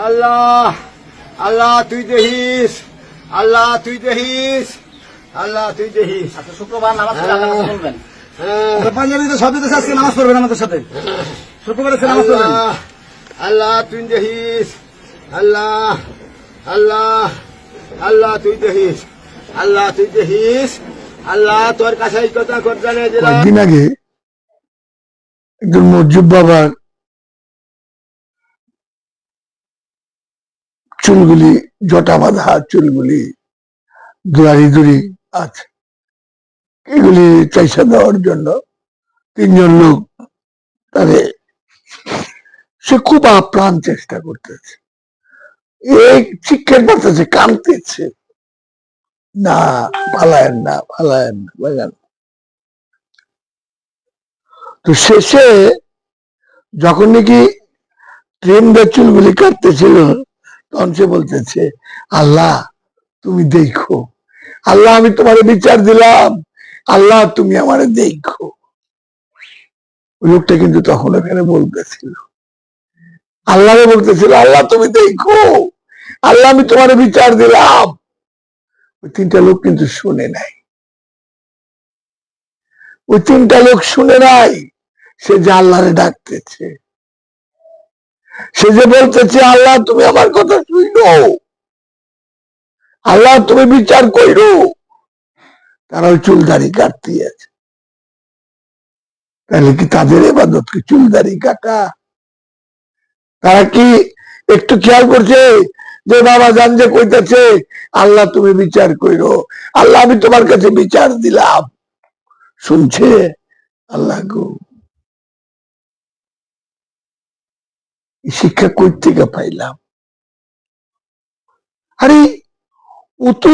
আল্লাহ আল্লাহ তুই দেখিস আল্লাহ তুই দেখিস আল্লাহ তুই দেখিস আচ্ছা শুক্রবার নামাজ বলবেন। হ্যাঁ। পাঞ্জাবিতে সব দিতে আজকে নামাজ পড়বেন আমাদের সাথে। শুক্রবার নামাজ পড়বেন। আল্লাহ তুই দেখিস আল্লাহ আল্লাহ আল্লাহ তুই দেখিস আল্লাহ তুই দেখিস আল্লাহ তোর কাছে এই কথা করতে কয়েকদিন আগে একজন মসজিদ বাবার চুলগুলি জটা বাঁধা চুলগুলি, দুয়ারি দুরি আছে। এগুলি চাইসা দেওয়ার জন্য তিনজন লোক তারে সে খুব আপ্রাণ চেষ্টা করতেছে। এই চিকেন পাতাছে কানতেছে না, পালায়েন না পালায়েন না বুঝলেন তো শেষে যখন নাকি ট্রেন চুলগুলি কাটতেছিল তখন সে বলতেছে, আল্লাহ, তুমি দেখো। আল্লাহ, আমি তোমার বিচার দিলাম। আল্লাহ, তুমি আমারে দেখো। লোকটা কিন্তু তখন এখানে বলতেছিল। আল্লাহরে বলতেছিল, আল্লাহ, তুমি দেখো। আল্লাহ, আমি তোমার বিচার দিলাম। ওই তিনটা লোক কিন্তু শুনে নাই। ওই তিনটা লোক শুনে নাই, সে যে আল্লাহরে ডাকতেছে। সে যে বলতেছে, আল্লাহ, তুমি আমার কথা শুনো আল্লাহ, তুমি বিচার কইরো। তারা ওই চুলদারি কাটতে আছে তাহলে কি তাদের এবাদত কি চুলদারি কাটা? তারা কি একটু খেয়াল করছে যে বাবা জান যে কইতেছে, আল্লাহ, তুমি বিচার কইরো। আল্লাহ, আমি তোমার কাছে বিচার দিলাম। শুনছে? আল্লাহ গো। শিক্ষা কই থেকে পাইলাম? আরে, ও তো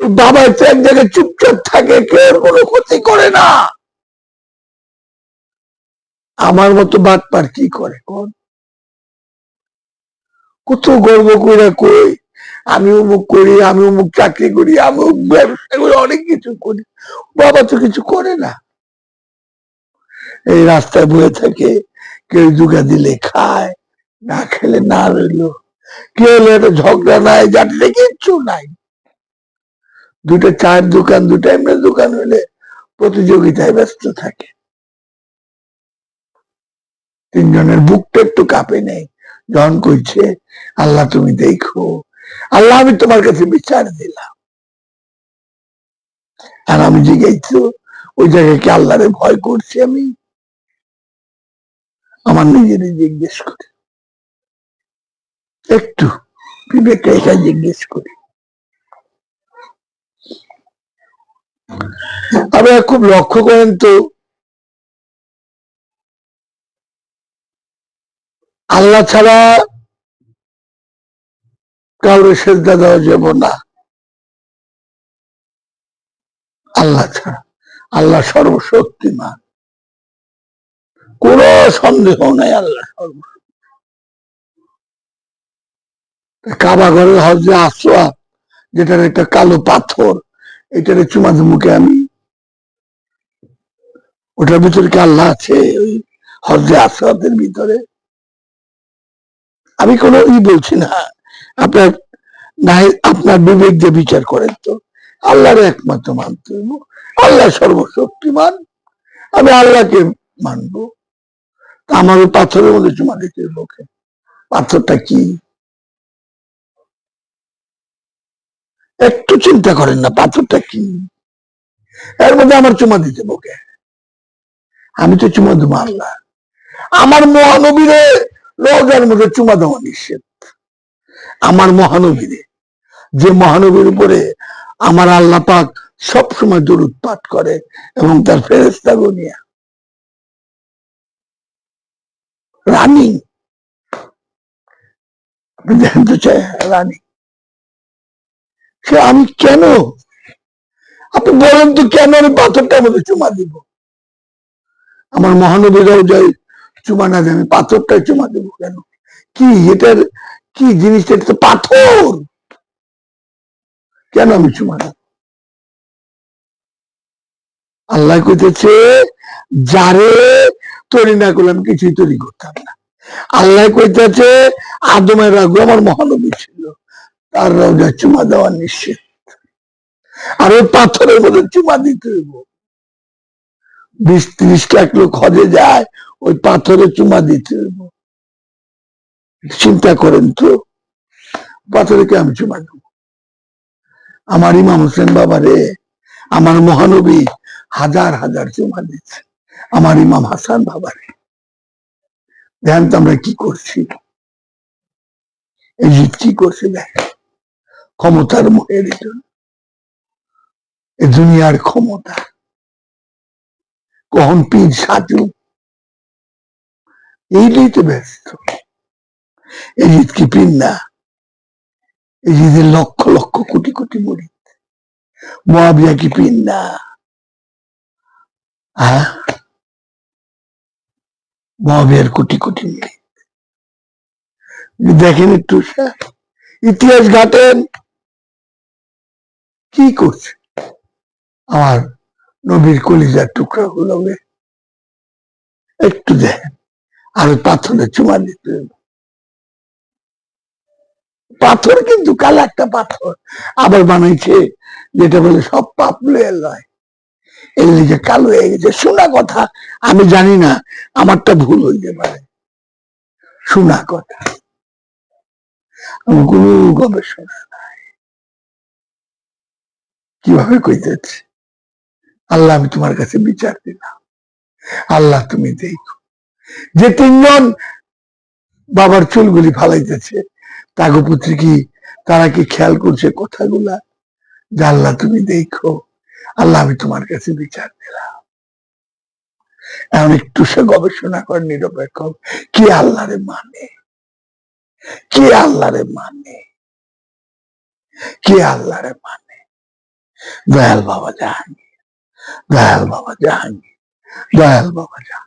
বাবা তো এক জায়গায় চুপচাপ থাকে, কেউ কোনো ক্ষতি করে না। আমার মতো বাটপার কি করে কোন? কত গর্ব করে কই, আমি অমুক করি, আমি অমুক চাকরি করি, আমি ব্যবসা করি, অনেক কিছু করি, বাবা তো কিছু করে না। এই রাস্তায় বয়ে থাকে কেউ দুগা দিলে খায়, না খেলে না রইল। কেউ একটা ঝগড়া নাই জানলে কিচ্ছু নাই। দুটো চায়ের দোকান দুটো এমনি দোকান হলে প্রতিযোগিতায় ব্যস্ত থাকে। তিনজনের বুকটা একটু কাঁপে নেই। জন কইছে, আল্লাহ তুমি দেখো, আল্লাহ আমি তোমার কাছে বিচার দিলাম। আর আমি জিজ্ঞাসা ওই জায়গায় কি আল্লাহরে ভয় করছি আমি? আমার নিজেরই জিজ্ঞেস করি। একটু বিবেক রেখা জিজ্ঞেস করি। আপনারা খুব লক্ষ্য করেন তো, আল্লাহ ছাড়া কাউরে সেজদা দেওয়া যাব না। আল্লাহ ছাড়া। আল্লাহ সর্বশক্তিমান। কোন সন্দেহ নাই আল্লাহ। কাবা ঘরের হজে আসোয়া যেটার একটা কালো পাথর, এটার চুমা মুখে আমি। ওটার ভিতরে কি আল্লাহ আছে ওই হজে আসোয়াদের ভিতরে? আমি কোনো ই বলছি না। আপনার আপনার বিবেক দিয়ে বিচার করেন তো। আল্লাহর একমাত্র মানতে। আল্লাহ সর্বশক্তিমান। আমি আল্লাহকে মানবো। আমার পাথরের মধ্যে চুমা দিতে লোকে পাথরটা কি? একটু চিন্তা করেন না, পাথরটা কি? এর মধ্যে আমার চুমা দিতে বকে আমি তো চুমা দেবো আল্লাহ। আমার মহানবীরে রোজার মধ্যে চুমা দেওয়া নিষেধ। আমার মহানবীরে, যে মহানবীর উপরে আমার আল্লাহ পাক সবসময় দরুদ পাঠ করে এবং তার ফেরেস্তা গনিয়া রানী। রানী? সে আমি কেন? আপনি বলেন তো কেন আমি পাথরটার মধ্যে চুমা দিব? আমার মহানবীরাও যাই চুমা না আমি পাথরটাই চুমা দেবো কেন? কি এটার, কি জিনিসটা? এটা পাথর! কেন আমি চুমা দেব? আল্লাহ কইতেছে, যারে তৈরি না করলাম কিছুই তৈরি করতাম না। আল্লাহ কইতেছে, আদমের রাগু আমার মহানবী ছিল। তার রোজা চুমা দেওয়া নিশ্চিত আর ওই পাথরের মধ্যে চুমা দিতে হইব। বিশ ত্রিশ লাখ লোক হজে যায়, ওই পাথরে চুমা দিতে হইব। চিন্তা করেন তো, পাথরে কে আমি চুমা দেব? আমার ইমাম হোসেন বাবা রে আমার মহানবী হাজার হাজার চুমা দিচ্ছে আমার ইমাম হাসান বাবা রে ধ্যান তো আমরা কি করছি? এই কি করছে দেখ ক্ষমতার মোহের জন্য এ দুনিয়ার ক্ষমতা। কখন পীর সাজু এইটাই তো ব্যস্ত। এই জিত কি পীর না? এই জিদের লক্ষ লক্ষ কোটি কোটি মরি মহাবিয়া কি পীর না? হ্যাঁ? মহাবিয়ার কোটি কোটি দেখেন একটু, ইতিহাস ঘাটেন। কি করছে? আমার নবীর কলিজার টুকরা গুলো একটু দেখেন, আর পাথরে চুমা দিতে পাথর কিন্তু কালো একটা পাথর। আবার বানাইছে, যেটা বলে সব পাপ লয়। এর লিগে কালো হয়ে গেছে শোনা কথা, আমি জানি না, আমারটা ভুল হইতে পারে। শোনা কথা। কোনো গবেষণা কীভাবে কইতেছে আল্লাহ, আমি তোমার কাছে বিচার দিলাম। আল্লাহ, তুমি দেখো। যে তিনজন বাবার চুলগুলি ফালাইতেছে তাগো পুত্রী কি, তারা কি খেয়াল করছে কথাগুলা? যে আল্লাহ, তুমি দেখো। আল্লাহ, আমি তোমার কাছে বিচার দিলাম এমন একটু সে গবেষণা কর, নিরপেক্ষ কি আল্লাহরে মানে? কে আল্লাহরে মানে? কে আল্লাহরে মানে? দয়াল বাবা জাহাঙ্গীর, দয়াল বাবা জাহাঙ্গীর, দয়াল বাবা জাহাঙ্গীর।